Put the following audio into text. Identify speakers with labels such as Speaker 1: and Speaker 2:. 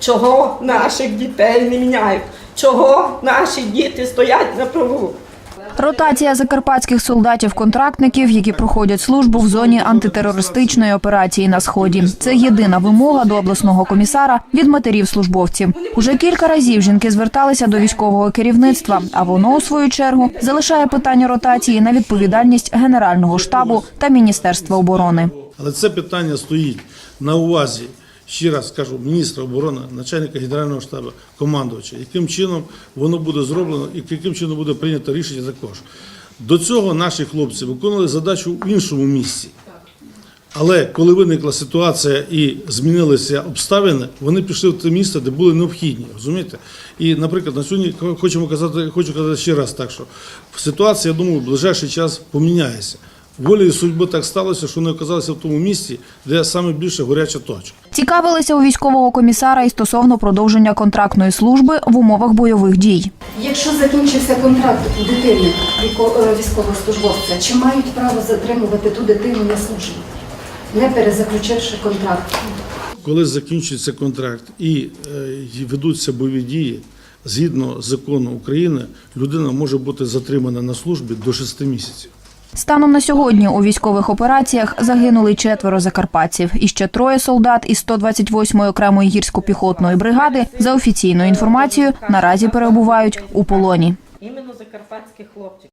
Speaker 1: Чого наших дітей не міняють? Чого наші діти стоять на праву?
Speaker 2: Ротація закарпатських солдатів-контрактників, які проходять службу в зоні антитерористичної операції на сході. Це єдина вимога до обласного комісара від матерів службовців. Уже кілька разів жінки зверталися до військового керівництва, а воно у свою чергу залишає питання ротації на відповідальність Генерального штабу та Міністерства оборони.
Speaker 3: Але це питання стоїть на увазі, ще раз кажу, міністра оборони, начальника генерального штабу, командувача, яким чином воно буде зроблено і яким чином буде прийнято рішення також. До цього наші хлопці виконували задачу в іншому місці. Але коли виникла ситуація і змінилися обставини, вони пішли в те місце, де були необхідні. Розумієте? І, наприклад, на сьогодні хочемо казати, хочу казати ще раз так, що ситуація, я думаю, в ближайший час поміняється. Волею судьби так сталося, що вони оказалися в тому місці, де саме горяча точка.
Speaker 2: Цікавилися у військового комісара і стосовно продовження контрактної служби в умовах бойових дій.
Speaker 4: Якщо закінчився контракт у дитини е, військовослужбовця, чи мають право затримувати ту дитину на службі, не перезаключивши контракт?
Speaker 3: Коли закінчується контракт і е, і ведуться бойові дії, згідно закону України, людина може бути затримана на службі до 6 місяців.
Speaker 2: Станом на сьогодні у військових операціях загинули четверо закарпатців. І ще троє солдат із 128-ї окремої гірсько-піхотної бригади за офіційною інформацією наразі перебувають у полоні.
Speaker 1: Іменно закарпатські хлопці.